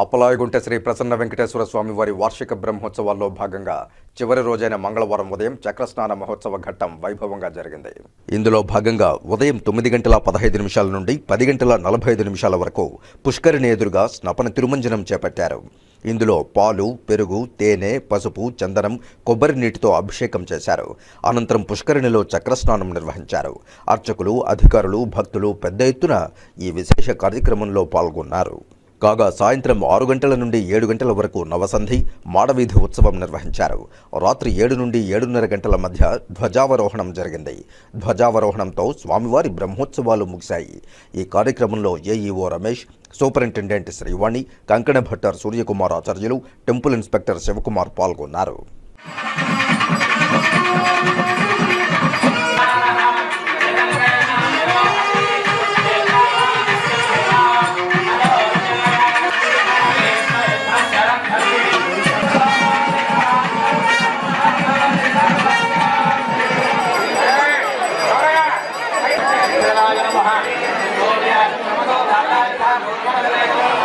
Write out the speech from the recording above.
అప్పలాయగుంట శ్రీ ప్రసన్న వెంకటేశ్వర స్వామి వారి వార్షిక బ్రహ్మోత్సవాల్లో భాగంగా చివరి రోజైన మంగళవారం ఉదయం చక్రస్నాన మహోత్సవ ఘట్టం వైభవంగా జరిగింది. ఇందులో భాగంగా ఉదయం తొమ్మిది గంటల పదహైదు నిమిషాల నుండి పది గంటల నలభై ఐదు నిమిషాల వరకు పుష్కరిని ఎదురుగా స్నపన తిరుమంజనం చేపట్టారు. ఇందులో పాలు పెరుగు తేనె పసుపు చందనం కొబ్బరి నీటితో అభిషేకం చేశారు. అనంతరం పుష్కరిణిలో చక్రస్నానం నిర్వహించారు. అర్చకులు అధికారులు భక్తులు పెద్ద ఎత్తున ఈ విశేష కార్యక్రమంలో పాల్గొన్నారు. కాగా సాయంత్రం ఆరు గంటల నుండి ఏడు గంటల వరకు నవసంధి మాడవీధి ఉత్సవం నిర్వహించారు. రాత్రి ఏడు నుండి ఏడున్నర గంటల మధ్య ధ్వజావరోహణం జరిగింది. ధ్వజావరోహణంతో స్వామివారి బ్రహ్మోత్సవాలు ముగిశాయి. ఈ కార్యక్రమంలో ఏఈఓ రమేష్ సూపరింటెండెంట్ శ్రీవాణి కంకణ భట్టర్ సూర్యకుమార్ ఆచార్యులు టెంపుల్ ఇన్స్పెక్టర్ శివకుమార్ పాల్గొన్నారు. ับ